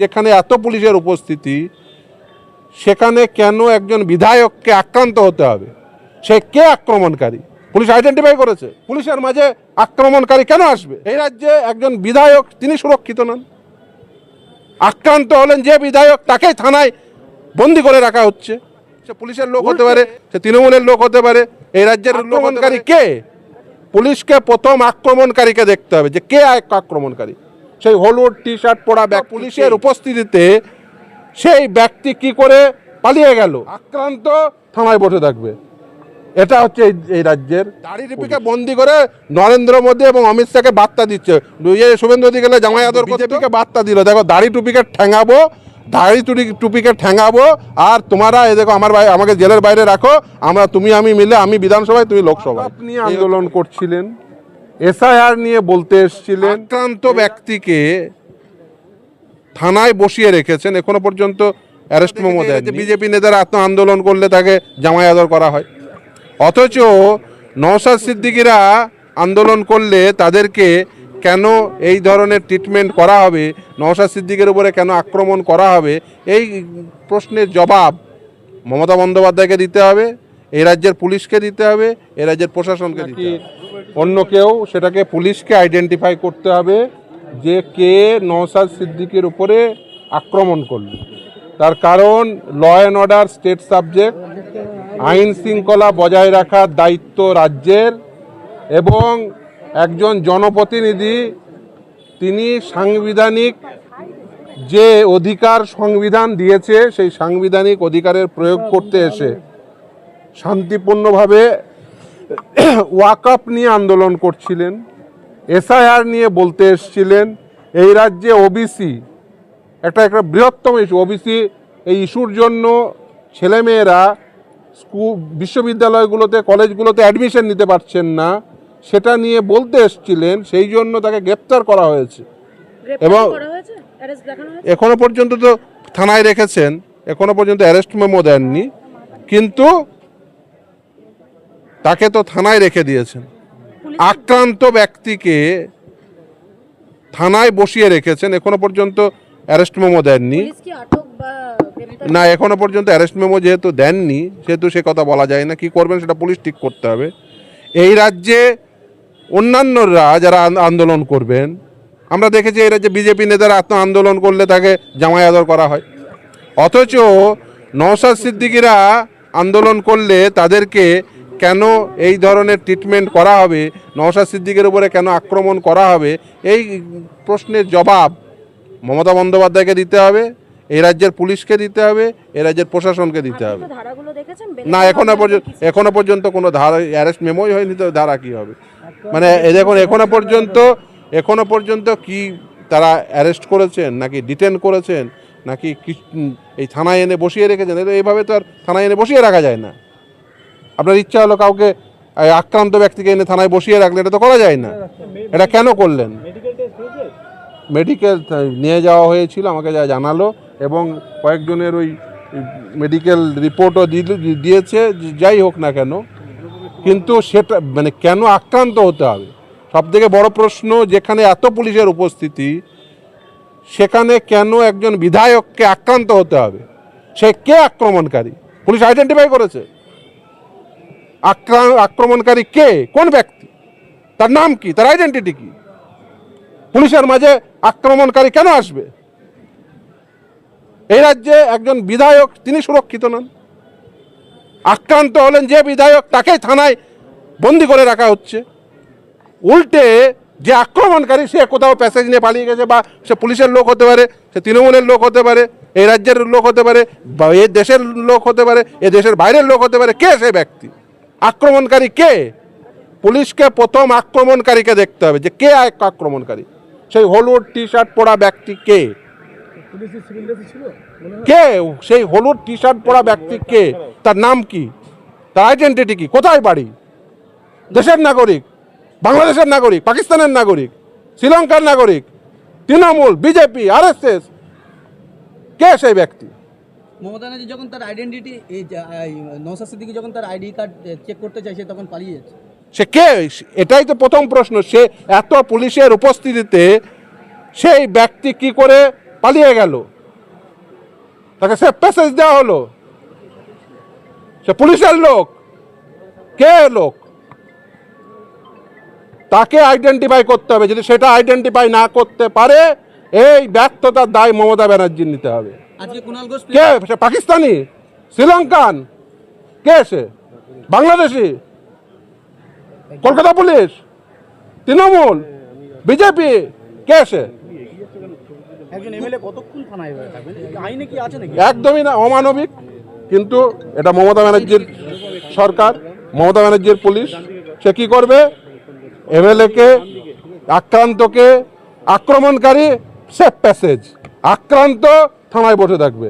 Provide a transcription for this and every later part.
যেখানে এত পুলিশের উপস্থিতি সেখানে কেন একজন বিধায়ককে আক্রান্ত হতে হবে? সে কে আক্রমণকারী? পুলিশ আইডেন্টিফাই করেছে। পুলিশের মাঝে আক্রমণকারী কেন আসবে? এই রাজ্যে একজন বিধায়ক তিনি সুরক্ষিত নন। আক্রান্ত হলেন যে বিধায়ক তাকেই থানায় বন্দি করে রাখা হচ্ছে। সে পুলিশের লোক হতে পারে সে তৃণমূলের লোক হতে পারে এই রাজ্যের আক্রমণকারী কে? পুলিশকে প্রথম আক্রমণকারীকে দেখতে হবে যে কে আক্রমণকারী। সেই হলুদ টি শার্ট পরা ব্যক্তি পুলিশের উপস্থিতিতে সেই ব্যক্তি কি করে পালিয়ে গেল? আক্রান্ত থানায় বসে থাকবে। এটা হচ্ছে এই রাজ্যের দাড়ি রিপিকে বন্দি করে নরেন্দ্র মোদী এবং অমিত শাহকে বার্তা দিচ্ছে। শুভেন্দু অধিকারে জামাই আদর বিজেপিকে বার্তা দিল দেখো দাড়ি টুপিকে ঠেঙাবো দাড়ি টুপি টুপিকে ঠেঙাবো আর তোমরা এই দেখো আমার ভাই আমাকে জেলের বাইরে রাখো আমরা তুমি আমি মিলে আমি বিধানসভায় তুমি লোকসভায়। আপনি আন্দোলন করছিলেন। এসআইআর নিয়ে বলতে এসেছিলেন। আক্রান্ত ব্যক্তিকে থানায় বসিয়ে রেখেছেন। এখনও পর্যন্ত অ্যারেস্ট মেমো দেয় বিজেপি নেতারা আত্ম আন্দোলন করলে তাকে জামাই আদর করা হয়। অথচ নওশাদ সিদ্দিকিরা আন্দোলন করলে তাদেরকে কেন এই ধরনের ট্রিটমেন্ট করা হবে? নওশাদ সিদ্দিকের উপরে কেন আক্রমণ করা হবে? এই প্রশ্নের জবাব মমতা বন্দ্যোপাধ্যায়কে দিতে হবে। এই রাজ্যের পুলিশকে দিতে হবে এ রাজ্যের প্রশাসনকে দিতে হবে। অন্য কেউ সেটাকে পুলিশকে আইডেন্টিফাই করতে হবে যে কে নওশাদ সিদ্দিকের উপরে আক্রমণ করল। তার কারণ law and order state subject আইন শৃঙ্খলা বজায় রাখার দায়িত্ব রাজ্যের এবং একজন জনপ্রতিনিধি তিনি সাংবিধানিক যে অধিকার সংবিধান দিয়েছে সেই সাংবিধানিক অধিকারের প্রয়োগ করতে এসে শান্তিপূর্ণভাবে ওয়াকআপ নিয়ে আন্দোলন করছিলেন এসআইআর নিয়ে বলতে এসছিলেন এই রাজ্যে ওবিসি একটা একটা বৃহত্তম ইস্যু ওবিসি এই ইস্যুর জন্য ছেলেমেয়েরা স্কুল বিশ্ববিদ্যালয়গুলোতে কলেজগুলোতে অ্যাডমিশন নিতে পারছেন না সেটা নিয়ে বলতে এসছিলেন সেই জন্য তাকে গ্রেপ্তার করা হয়েছে। এবং- এখনও পর্যন্ত তো থানায় রেখেছেন এখনও পর্যন্ত অ্যারেস্ট মেমো দেননি কিন্তু তাকে তো থানায় রেখে দিয়েছেন। আক্রান্ত ব্যক্তিকে থানায় বসিয়ে রেখেছেন। এখনও পর্যন্ত অ্যারেস্ট মেমো দেননি। না এখনও পর্যন্ত অ্যারেস্ট মেমো যেহেতু দেননি সেহেতু সে কথা বলা যায় না। কি করবেন সেটা পুলিশ ঠিক করতে হবে। এই রাজ্যে অন্যান্যরা যারা আন্দোলন করবেন আমরা দেখেছি এই রাজ্যে বিজেপি নেতারা আত্ম আন্দোলন করলে তাকে জামাই আদর করা হয়। অথচ নওশাদ সিদ্দিকিরা আন্দোলন করলে তাদেরকে কেন এই ধরনের ট্রিটমেন্ট করা হবে? নওশাদ সিদ্দিকের উপরে কেন আক্রমণ করা হবে? এই প্রশ্নের জবাব মমতা বন্দ্যোপাধ্যায়কে দিতে হবে এই রাজ্যের পুলিশকে দিতে হবে এই রাজ্যের প্রশাসনকে দিতে হবে। ধারাগুলো দেখেছেন? না এখনও পর্যন্ত এখনও পর্যন্ত কোনো ধারা অ্যারেস্ট মেমোই হয়নি তো ধারা কী হবে? মানে এ দেখুন এখনও পর্যন্ত এখনও পর্যন্ত কি তারা অ্যারেস্ট করেছেন নাকি ডিটেন করেছেন নাকি কি- এই থানায় এনে বসিয়ে রেখেছেন? এইভাবে তো আর থানায় এনে বসিয়ে রাখা যায় না। আপনার ইচ্ছা হলো কাউকে আক্রান্ত ব্যক্তিকে এনে থানায় বসিয়ে রাখলে, এটা তো করা যায় না। এটা কেন করলেন? মেডিকেল নিয়ে যাওয়া হয়েছিল, আমাকে যা জানালো, এবং কয়েকজনের ওই মেডিকেল রিপোর্টও দিয়েছে, যাই হোক না কেন। কিন্তু সেটা মানে কেন আক্রান্ত হতে হবে? সব থেকে বড় প্রশ্ন, যেখানে এত পুলিশের উপস্থিতি, সেখানে কেন একজন বিধায়ককে আক্রান্ত হতে হবে? সে কে আক্রমণকারী? পুলিশ আইডেন্টিফাই করেছে। আক্রমণকারী কে? কোন ব্যক্তি? তার নাম কি? তার আইডেন্টিটি কি? পুলিশের মাঝে আক্রমণকারী কেন আসবে? এই রাজ্যে একজন বিধায়ক, তিনি সুরক্ষিত নন। আক্রান্ত হলেন যে বিধায়ক তাকেই থানায় বন্দি করে রাখা হচ্ছে। উল্টে যে আক্রমণকারী, সে কোথাও প্যাসেজ নিয়ে পালিয়ে গেছে বা সে পুলিশের লোক হতে পারে, সে তৃণমূলের লোক হতে পারে, এই রাজ্যের লোক হতে পারে বা এ দেশের লোক হতে পারে, এ দেশের বাইরের লোক হতে পারে, কে সে ব্যক্তি? আক্রমণকারী কে? পুলিশকে প্রথম আক্রমণকারীকে দেখতে হবে যে কে আক্রমণকারী? সেই হলুদ টি শার্ট পরা ব্যক্তি কে? কে? সেই হলুদ টি শার্ট পরা ব্যক্তি কে? তার নাম কি? তার আইডেন্টিটি কি? কোথায় বাড়ি? দেশের নাগরিক বাংলাদেশের নাগরিক পাকিস্তানের নাগরিক শ্রীলঙ্কার নাগরিক তৃণমূল বিজেপি আরএসএস কে সেই ব্যক্তি? মমতা ব্যানার্জি যখন তার আইডেন্টিটি এই যে- এই যখন তার আইডি কার্ড চেক করতে চাইছে তখন পালিয়ে যাচ্ছে। সে কে? এটাই তো প্রথম প্রশ্ন। সে এত পুলিশের উপস্থিতিতে সেই ব্যক্তি কি করে পালিয়ে গেল? তাকে সে প্যাসেজ দেওয়া হলো। সে পুলিশের লোক। কে লোক? তাকে আইডেন্টিফাই করতে হবে। যদি সেটা আইডেন্টিফাই না করতে পারে, এই ব্যর্থতার দায় মমতা ব্যানার্জির নিতে হবে। কে? সে পাকিস্তানি? শ্রীলঙ্কান? কে সে? বাংলাদেশি? কলকাতা পুলিশ? তৃণমূল? বিজেপি? কে সে? একজন এমএলএ কতক্ষণ থানায় থাকবেন আইনে কি আছে একদমই না অমানবিক। কিন্তু এটা মমতা ব্যানার্জির সরকার মমতা ব্যানার্জির পুলিশ। সে কি করবে? এমএলএকে আক্রান্তকে আক্রমণকারী সেফ প্যাসেজ আক্রান্ত থানায় বসে থাকবে।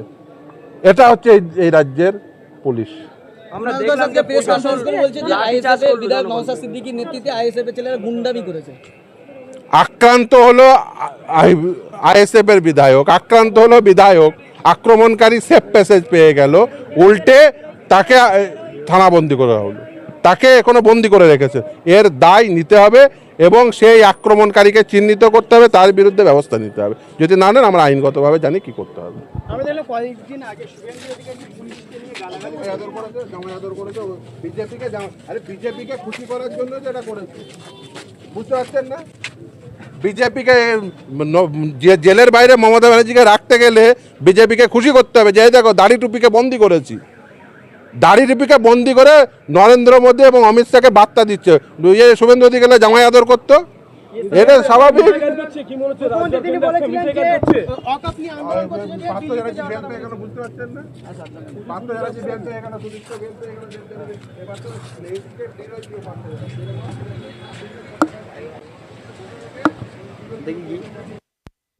এটা হচ্ছে এই- এই রাজ্যের পুলিশ। আমরা দেখলাম যে প্রেস কনফারেন্স করে বলছে যে আইএসএফ এর বিধায়ক নওশাদ সিদ্দিকীর নেতৃত্বে আইএসএফ এর ছেলেরা গুন্ডামি করেছে। আক্রান্ত হলো আইএসএফ এর বিধায়ক আক্রান্ত হলো বিধায়ক আক্রমণকারী সেফ প্যাসেজ পেয়ে গেল উল্টে তাকে থানাবন্দি করা হলো। তাকে এখনও বন্দি করে রেখেছে। এর দায় নিতে হবে এবং সেই আক্রমণকারীকে চিহ্নিত করতে হবে তার বিরুদ্ধে ব্যবস্থা নিতে হবে। যদি না নেন আমরা আইনগতভাবে জানি কি করতে হবে। বিজেপিকে আরে বিজেপিকে খুশি করার জন্য যেটা করেছে। বুঝতে পারছেন না? বিজেপিকে জেলের বাইরে মমতা ব্যানার্জিকে রাখতে গেলে বিজেপিকে খুশি করতে হবে যে দেখো দাড়ি টুপিকে বন্দি করেছি। দাড়ি টুপিকে বন্দি করে নরেন্দ্র মোদী এবং অমিত শাহকে বার্তা দিচ্ছে ইয়ে শুভেন্দু অধিকারে জামাই আদর করতো এটা স্বাভাবিক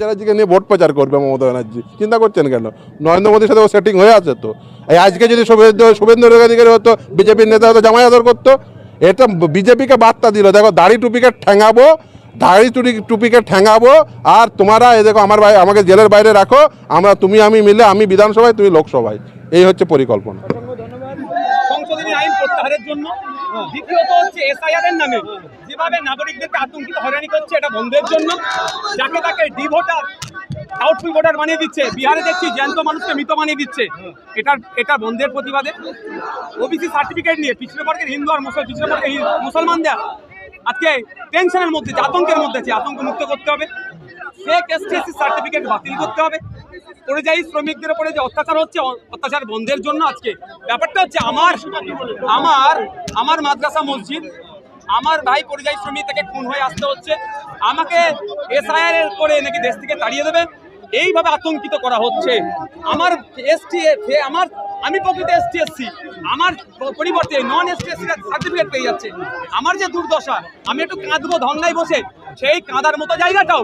ব্যানার্জিকে নিয়ে ভোট প্রচার করবে মমতা ব্যানার্জি চিন্তা করছেন কেন নরেন্দ্র মোদীর সাথে ও সেটিং হয়ে আছে তো এই আজকে যদি শুভেন্দু শুভেন্দু অধিকারী হতো বিজেপির নেতা হতো জামাই আদর করতো, এটা বিজেপিকে বার্তা দিল, দেখো দাড়ি টুপিকে ঠেঙাবো, দাড়ি টুপি টুপিকে ঠ্যাঙাবো আর তোমরা এই দেখো আমার ভাই আমাকে জেলের বাইরে রাখো, আমরা তুমি, আমি মিলে, আমি বিধানসভায়, তুমি লোকসভায়। এই হচ্ছে পরিকল্পনা। যেভাবে নাগরিকদেরকে আতঙ্কিত, হয়রানি করছে, এটা বন্ধের জন্য। যাকে তাকে ডি ভোটার ডাউটফুল ভোটার বানিয়ে দিচ্ছে। বিহারে দেখছি জ্যান্ত মানুষকে মৃত বানিয়ে দিচ্ছে। এটা এটা বন্ধের প্রতিবাদে। ওবিসি সার্টিফিকেট নিয়ে পিছনে বর্গের হিন্দু আর মুসল পিছনে বর্গের হি- মুসলমানদের আজকে টেনশনের মধ্যে আছে, আতঙ্কের মধ্যে আছে আতঙ্ক মুক্ত করতে হবে। ফেক এসটিএসসি সার্টিফিকেট বাতিল করতে হবে। পরিযায়ী শ্রমিকদের উপরে যে অত্যাচার হচ্ছে অত্যাচার বন্ধের জন্য আজকে। ব্যাপারটা হচ্ছে আমার আমার আমার মাদ্রাসা মসজিদ আমার ভাই পরিযায়ী শ্রমিক থেকে খুন হয়ে আসতে হচ্ছে। আমাকে এসআইআর করে নাকি দেশ থেকে তাড়িয়ে দেবে। এইভাবে আতঙ্কিত করা হচ্ছে। আমার এসটি আমার আমি প্রকৃত এসটি এসসি আমার পরিবর্তে নন এসটি এসসি সার্টিফিকেট পেয়ে যাচ্ছে। আমার যে দুর্দশা আমি একটু কাঁদবো ধর্নায় বসে সেই কাঁদার মতো জায়গাটাও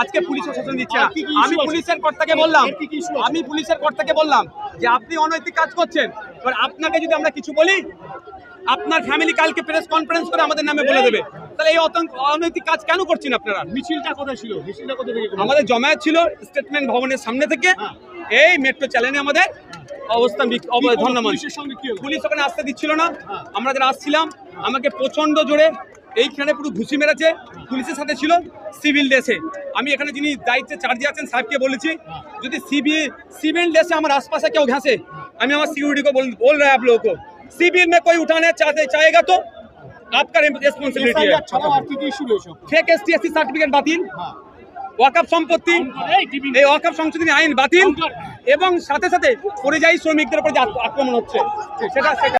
আজকে পুলিশ প্রশাসন দিচ্ছে না। আমি পুলিশের কর্তাকে বললাম আমি পুলিশের কর্তাকে বললাম যে আপনি অনৈতিক কাজ করছেন এবার আপনাকে যদি আমরা কিছু বলি আপনার ফ্যামিলি কালকে প্রেস কনফারেন্স করে আমাদের নামে বলে দেবে। তাহলে এই অতঙ্ক অনৈতিক কাজ কেন করছেন আপনারা? মিছিলটা কোথায় ছিল? মিছিলটা কোথায় আমাদের জমায়েত ছিল স্টেটমেন্ট ভবনের সামনে থেকে। হ্যাঁ। এই মেট্রো চ্যানেলে আমাদের অবস্থা অবস্থান ধন্যবাদ পুলিশ ওখানে আসতে দিচ্ছিল না। হ্যাঁ। আমরা যারা আসছিলাম আমাকে প্রচণ্ড জোরে এইখানে পুরো ঘুষি মেরেছে। পুলিশের সাথে ছিল সিভিল ড্রেসে আমি এখানে যিনি দায়িত্বে চার্জে আছেন সাহেবকে বলেছি হ্যাঁ। যদি সিবি সিভিল ড্রেসে আমার আশপাশে কেউ ঘাসে আমি আমার সিকিউরিটিকে বল বল রা আপ सिविल में कोई उठाने चाहते चाहेगा तो आपका रेस्पॉन्सिबिलिटी है এসআইআর ছাড়াও আর কি কি ইস্যু রয়েছে ফেক এসটি এসসি সার্টিফিকেট বাতিল ওয়াকআপ সম্পত্তি এই ওয়াকআপ সংশোধনী আইন বাতিল এবং সাথে সাথে পরিযায়ী শ্রমিকদের উপর যে আক্রমণ হচ্ছে সেটা সেটা